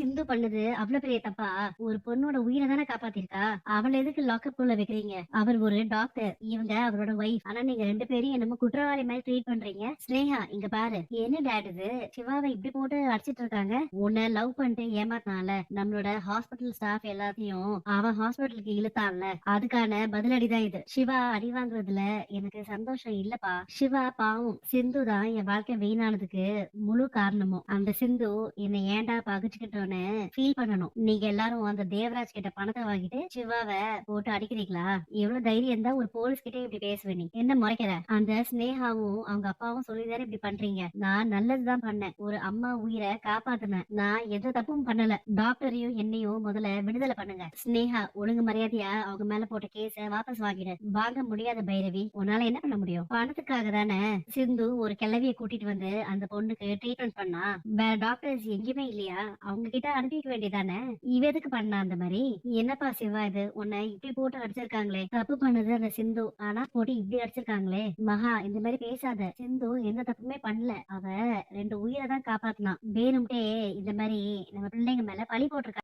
சிந்து பண்ணது அவ்வளவு பெரிய தப்பா? ஒரு பொண்ணோட உயிரை தானே காப்பாத்திருக்கா? அவளை எதுக்கு லாக்அப் குள்ள வைக்கிறீங்க? அவர் ஒரு டாக்டர் இவங்க அவரோட ஒய்ஃப் ஆனா நீங்க ரெண்டு பேரும் என்னமோ குற்றவாளி மாதிரி ட்ரீட் பண்றீங்க. ஸ்னேகா இங்க பாரு. என்ன டேட் இது? சிவாவை இப்படி போட்டு அடிச்சிட்டு இருக்காங்க? உன்னை லவ் பண்ணிட்டு ஏமாத்தினால நம்மளோட ஹாஸ்பிட்டல் ஸ்டாஃப் எல்லாத்தையும் அவன் ஹாஸ்பிட்டலுக்கு இழுத்தான்ல. அதுக்கான பதிலடி தான் இது. சிவா அடி வாங்குறதுல எனக்கு சந்தோஷம் இல்லப்பா. சிவா பாவம். சிந்து தான் என் வாழ்க்கை வீணானதுக்கு முழு காரணமும். அந்த சிந்து என்னை ஏன்டா பகிச்சுக்கிட்டோன்னு ஃபீல் பண்ணணும். நீங்க எல்லாரும் அந்த தேவராஜ் கிட்ட பணத்தை வாங்கிட்டு சிவாவை போட்டு அடிக்கிறீங்களா? எவ்வளவு தைரியம் தான் ஒரு போலீஸ் கிட்ட இப்படி பேசுவே நீ. என்ன முறைக்கிற? அந்த ஸ்னேகாவும் அவங்க அப்பாவும் சொல்லிதானே இப்படி பண்றீங்க? நான் நல்லதுதான் பண்ணேன். ஒரு அம்மா உயிரை காப்பாத்துனேன். நான் எந்த தப்பும் பண்ணல. டாக்டரையும் என்னையும் முதல்ல விடுதலை பண்ணுங்க. ஸ்னேகா ஒழுங்கு மரியாதையா அவங்க மேல போட்ட கேஸ வாபஸ் வாங்கிடு. வாங்க முடியாத பைரவி உன்னால என்ன பண்ண முடியும்? பணத்துக்காக தானே சிந்து ஒரு கிளவிய கூட்டிட்டு வந்து அந்த பொண்ணுக்கு ட்ரீட்மெண்ட் பண்ணா? வேற டாக்டர்ஸ் எங்கேயுமே இல்லையா? அவங்க கிட்ட அனுப்பிக்க வேண்டியதானே? இவ எதுக்கு பண்ணா அந்த மாதிரி? என்னப்பா சிவா இது? உன்னை இப்படி போட்டு அடிச்சிருக்காங்களே. தப்பு பண்ணது அந்த சிந்து. ஆனா போட்டு இப்படி அடிச்சிருக்காங்களே. மகா இந்த மாதிரி பேசாத. சிந்து எந்த தப்புமே பண்ணல. அவ ரெண்டு உயிரை தான் காப்பாத்தினான் வேணும்ட்டே இந்த மாதிரி நம்ம பிள்ளைங்க மேல பழி போட்டிருக்கா